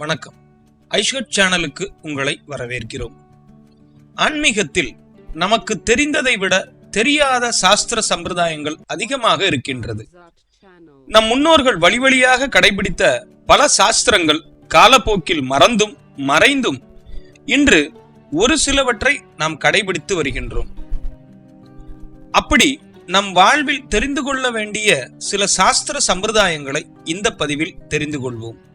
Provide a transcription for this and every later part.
வணக்கம். ஐஷட் சேனலுக்கு உங்களை வரவேற்கிறோம். ஆன்மீகத்தில் நமக்கு தெரிந்ததை விட தெரியாத சாஸ்திர சம்பிரதாயங்கள் அதிகமாக இருக்கின்றது. நம் முன்னோர்கள் வழி வழியாக கடைபிடித்த பல சாஸ்திரங்கள் காலப்போக்கில் மறந்தும் மறைந்தும் இன்று ஒரு சிலவற்றை நாம் கடைபிடித்து வருகின்றோம். அப்படி நம் வாழ்வில் தெரிந்து கொள்ள வேண்டிய சில சாஸ்திர சம்பிரதாயங்களை இந்த பதிவில் தெரிந்து கொள்வோம்.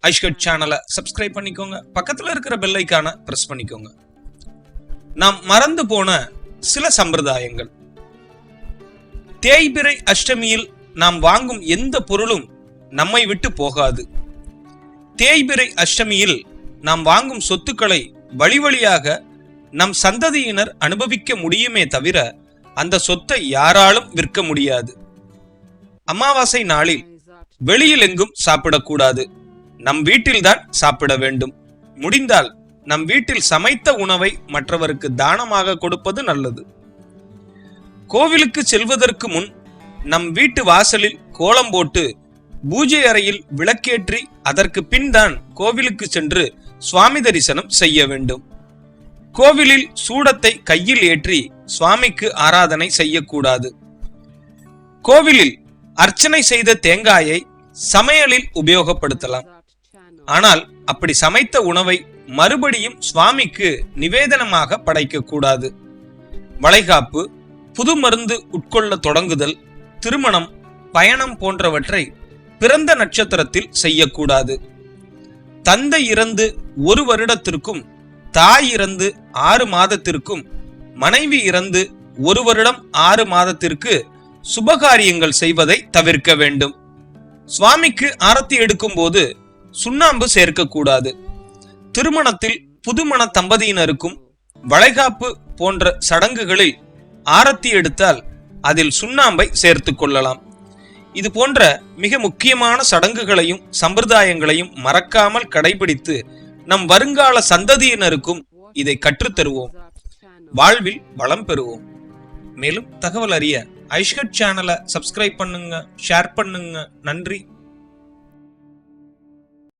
ஐஷ்கட் சேனலை சப்ஸ்கிரைப் பண்ணிக்கோங்க. பக்கத்தில் இருக்கிற பெல் ஐக்கானை ப்ரெஸ் பண்ணிக்கோங்க. நாம் மறந்து போன சில சம்பிரதாயங்கள். தேய்பிறை அஷ்டமியில் நாம் வாங்கும் எந்த பொருளும் நம்மை விட்டு போகாது. தேய்பிறை அஷ்டமியில் நாம் வாங்கும் சொத்துக்களை வழி வழியாக நம் சந்ததியினர் அனுபவிக்க முடியுமே தவிர அந்த சொத்தை யாராலும் விற்க முடியாது. அமாவாசை நாளில் வெளியில் எங்கும் சாப்பிடக்கூடாது. நம் வீட்டில்தான் சாப்பிட வேண்டும். முடிந்தால் நம் வீட்டில் சமைத்த உணவை மற்றவருக்கு தானமாக கொடுப்பது நல்லது. கோவிலுக்கு செல்வதற்கு முன் நம் வீட்டு வாசலில் கோலம் போட்டு பூஜை அறையில் விளக்கேற்றி அதற்கு பின் தான் கோவிலுக்கு சென்று சுவாமி தரிசனம் செய்ய வேண்டும். கோவிலில் சூடத்தை கையில் ஏற்றி சுவாமிக்கு ஆராதனை செய்யக்கூடாது. கோவிலில் அர்ச்சனை செய்த தேங்காயை சமையலில் உபயோகப்படுத்தலாம். ஆனால் அப்படி சமைத்த உணவை மறுபடியும் சுவாமிக்கு நிவேதனமாக படைக்க கூடாது. வளைகாப்பு புது மருந்து உட்கொள்ள தொடங்குதல் திருமணம் பயணம் போன்றவற்றை பிறந்த நட்சத்திரத்தில் செய்யக்கூடாது தந்தை இறந்து ஒரு வருடத்திற்கும் தாய் இறந்து ஆறு மாதத்திற்கும் மனைவி இறந்து ஒரு வருடம் ஆறு மாதத்திற்கு சுபகாரியங்கள் செய்வதை தவிர்க்க வேண்டும். சுவாமிக்கு ஆரத்தி எடுக்கும்போது சுண்ணாம்பு சேர்க்கக்கூடாது. திருமணத்தில் புதுமண தம்பதியினருக்கும் வளைகாப்பு போன்ற சடங்குகளில் ஆரத்தி எடுத்தால் அதில் சுண்ணாம்பை சேர்த்து கொள்ளலாம். இது போன்ற மிக முக்கியமான சடங்குகளையும் சம்பிரதாயங்களையும் மறக்காமல் கடைபிடித்து நம் வருங்கால சந்ததியினருக்கும் இதை கற்றுத்தருவோம். வாழ்வில் வளம் பெறுவோம். மேலும் தகவல் அறிய ஐஷ்கட் சேனலை சப்ஸ்கிரைப் பண்ணுங்க ஷேர் பண்ணுங்க. நன்றி.